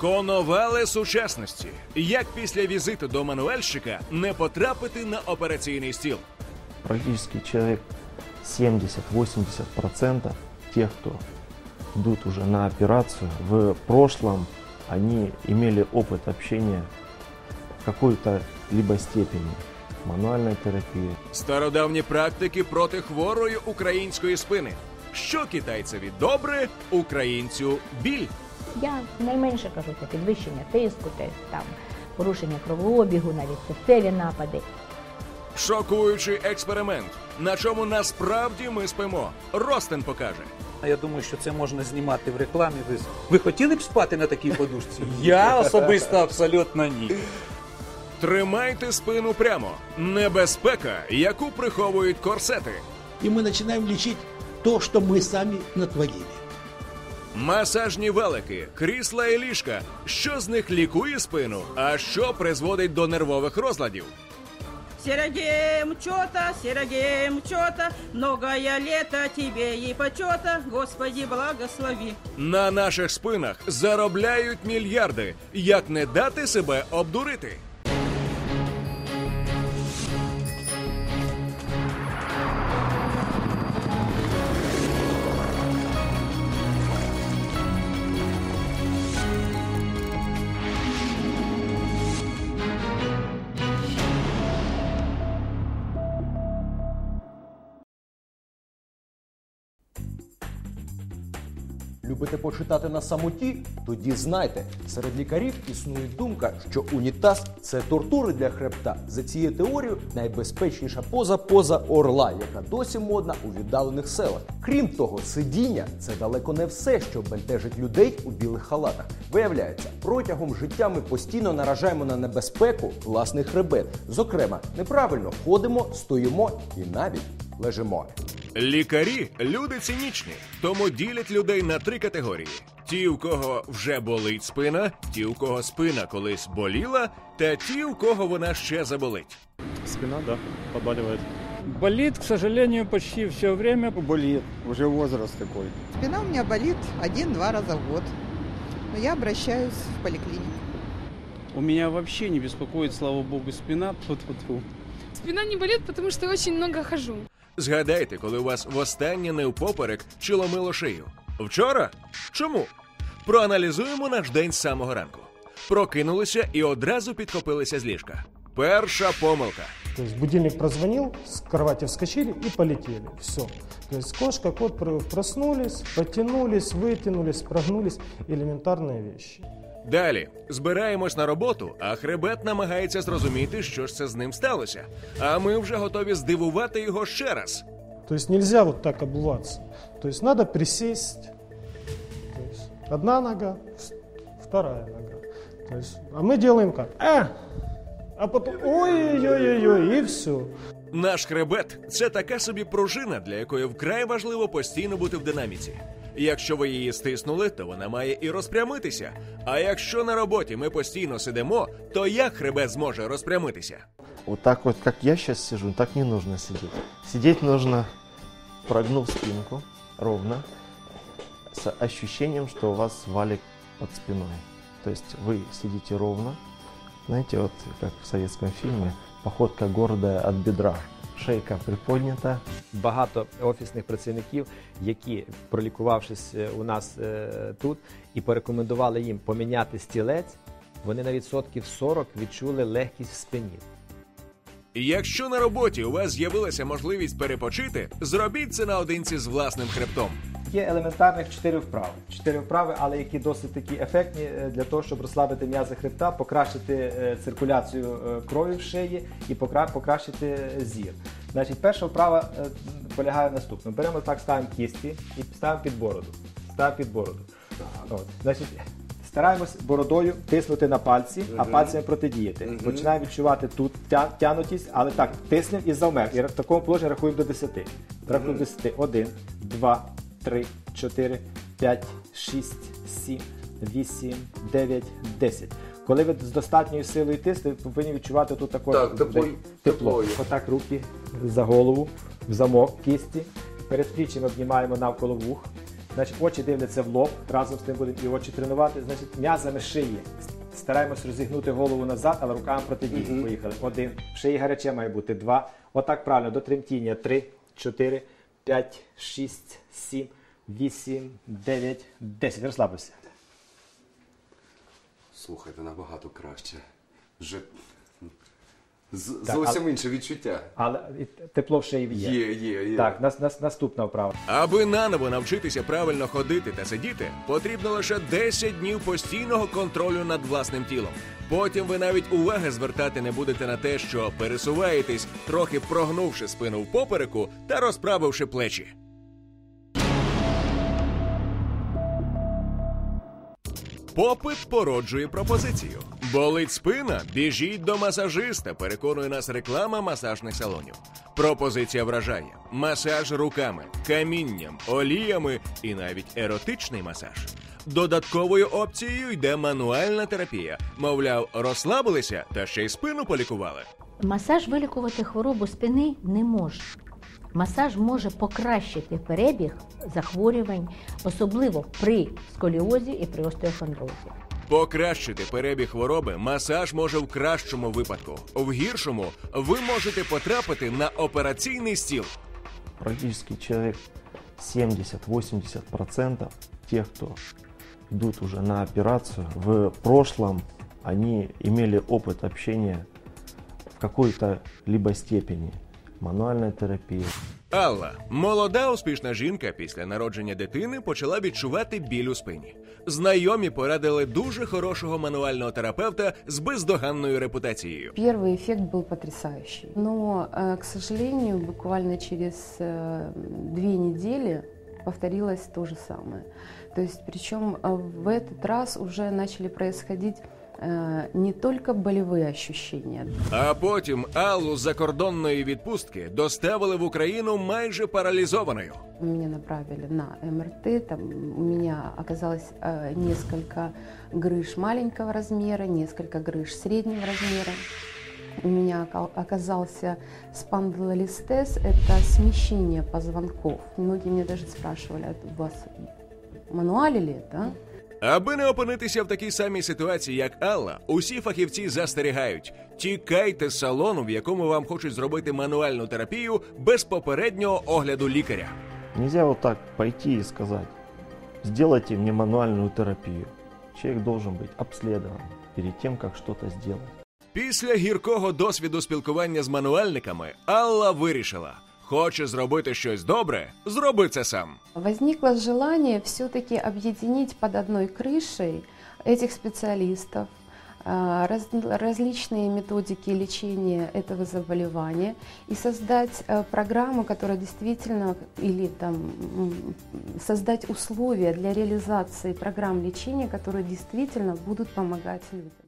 Коновали сучасності. Як після візиту до мануельщика не потрапити на операційний стіл? практически человек 70-80% тех, кто идут уже на операцию, в прошлом они имели опыт общения в какой-то либо степени мануальной терапии. Стародавні практики проти хворої української спини. Що китайцеві добре, українцю біль. Я найменше кажу, це підвищення тиску, те, там, порушення кровообігу, навіть серцеві напади. Шокуючий експеримент. На чому насправді ми спимо. Ростен покаже. А Я думаю, що це можна знімати в рекламі. Ви, ви хотіли б спати на такій подушці? Я особисто абсолютно ні. Тримайте спину прямо. Небезпека, яку приховують корсети. и мы начинаем лечить то, что мы сами натворили. Масажні велики, крісла і ліжка. Що з них лікує спину, а що призводить до нервових розладів? Серегеем чё-то, Серегеем чё-то, многое лето тебе и почета, Господи благослови. На наших спинах заробляють мільярди. Як не дати себе обдурити? Любите почитати на самоті? Тоді знайте, серед лікарів існує думка, що унітаз це тортури для хребта. За цією теорією найбезпечніша поза поза орла, яка досі модна у віддалених селах. Крім того, сидіння це далеко не все, що бентежить людей у білих халатах. Виявляється, протягом життя ми постійно наражаємо на небезпеку власний хребет. Зокрема, неправильно ходимо, стоїмо і навіть лежимо. Лікарі люди цинічні, тому ділять людей на три категорії: ті, у кого вже болить спина, ті, у кого спина колись боліла, та ті, у кого вона ще заболить. Спина, да, побаливает. Болит, к сожалению, почти все время. Болит, уже возраст такой. Спина у меня болит один-два раза в год. Но я обращаюсь в поликлинику. У меня вообще не беспокоит, слава богу, спина. Тьфу-тьфу-тьфу. Спина не болит, потому что очень много хожу. Згадайте, коли у вас востаннє не впоперек чи ломило шию. Вчора? Чому? Проаналізуємо наш день з самого ранку. Прокинулися і одразу підхопилися з ліжка. Перша помилка. То есть будильник прозвонил, с кровати вскочили и полетели. Все. То есть кошка, кот пр- проснулись, потянулись, вытянулись, прогнулись. Элементарные вещи. Далі збираємось на роботу, а хребет намагається зрозуміти, що ж це з ним сталося. А ми вже готові здивувати його ще раз. То есть нельзя вот так обуваться. То есть надо присесть. Одна нога, вторая нога. То есть, а мы делаем как? А! А потом ой-ой-ой-ой, и все. Наш хребет це така собі пружина, для якої вкрай важливо постійно бути в динаміці. Якщо ви її стиснули, то вона має і розпрямитися. А якщо на роботі ми постійно сидимо, то як хребет зможе розпрямитися? Вот так вот, как я сейчас сижу, так не нужно сидеть. Сидеть нужно, прогнув спинку ровно, с ощущением, что у вас валик под спиной. То есть вы сидите ровно, знаете, вот как в советском фильме, походка гордая от бедра. Шейка приподнята, багато офісних працівників, які, пролікувавшись е, у нас е, тут і порекомендували їм поміняти стілець, вони на відсотків 40 відчули легкість в спині. Якщо на роботі у вас з'явилася можливість перепочити, зробіть це наодинці з власним хребтом. Є елементарних чотири вправи. Чотири вправи, але які досить такі ефектні е, для того, щоб розслабити м'язи хребта, покращити е, циркуляцію е, крові в шиї і покращити зір. Значить, перша вправа полягає в наступному. Беремо так, ставимо кісті і ставимо під бороду. Ставимо під бороду. От. Значить, стараємось бородою тиснути на пальці, а пальцями протидіяти. Починаємо відчувати тут тя- тянутість, але так, тиснемо і завмер. І в такому положенні рахуємо до 10. Рахуємо до 10. 1, 2, 3, 4, 5, 6, 7, 8, 9, 10. Коли ви з достатньою силою тиснете, ви повинні відчувати тут також Так, тепло- тепло. тепло є. Отак руки за голову, в замок кісті. Перед пліччям обнімаємо навколо вух. Значить, очі дивляться в лоб, разом з тим будемо і очі тренувати. Значить, м'язами шиї. Стараємось розігнути голову назад, але руками протидії. Поїхали. Один. В шиї гаряче має бути. Два. Отак правильно, до тремтіння. Три, чотири, п'ять, шість, сім, вісім, дев'ять, десять. Розслабився. Слухайте, набагато краще. Вже з- Так, зовсім але- інше відчуття. Але тепло в шиї є. Є, є, є. Так, нас, нас, наступна вправа. Аби наново навчитися правильно ходити та сидіти, потрібно лише 10 днів постійного контролю над власним тілом. Потім ви навіть уваги звертати не будете на те, що пересуваєтесь, трохи прогнувши спину в попереку та розправивши плечі. Попит породжує пропозицію. Болить спина? Біжіть до масажиста. Переконує нас реклама масажних салонів. Пропозиція вражає: масаж руками, камінням, оліями і навіть еротичний масаж. Додатковою опцією йде мануальна терапія. Мовляв, розслабилися та ще й спину полікували. Масаж вилікувати хворобу спини не може. Масаж може покращити перебіг захворювань, особливо при сколіозі і при остеохондрозі. Покращити перебіг хвороби масаж може в кращому випадку. В гіршому ви можете потрапити на операційний стіл. Практически человек 70-80% тех, кто идут уже на операцию, в прошлом они имели опыт общения в какой-то либо степени мануальной терапии. Алла, молода успішна жінка після народження дитини почала відчувати біль у спині. Знайомі порадили дуже хорошого мануального терапевта з бездоганною репутацією. Первый эффект был потрясающий. Но, э, к сожалению, буквально через э, две недели повторилось то же самое. То есть, причем э, в этот раз уже начали происходить э, не только болевые ощущения, А потім Аллу з закордонної відпустки доставили в Україну майже паралізованою. Меня направили на МРТ, там у меня оказалось э, несколько грыж маленького размера, несколько грыж среднего размера. У меня ока- оказался спондилолистез, это смещение позвонков. Многие меня даже спрашивали, «А у вас мануалили, да? Аби не опинитися в такій самій ситуації, як Алла, усі фахівці застерігають: тікайте з салону, в якому вам хочуть зробити мануальну терапію без попереднього огляду лікаря. Нельзя вот так пойти и сказать, сделайте мне мануальную терапию. Человек должен быть обследован перед тем, как что-то сделать. Після гіркого досвіду спілкування з мануальниками Алла вирішила: хоче зробити щось добре, зроби це сам. Возникло желание все-таки объединить под одной крышей этих специалистов, а, раз- различные методики лечения этого заболевания и создать э, программу, которая действительно или там создать условия для реализации программ лечения, которые действительно будут помогать людям.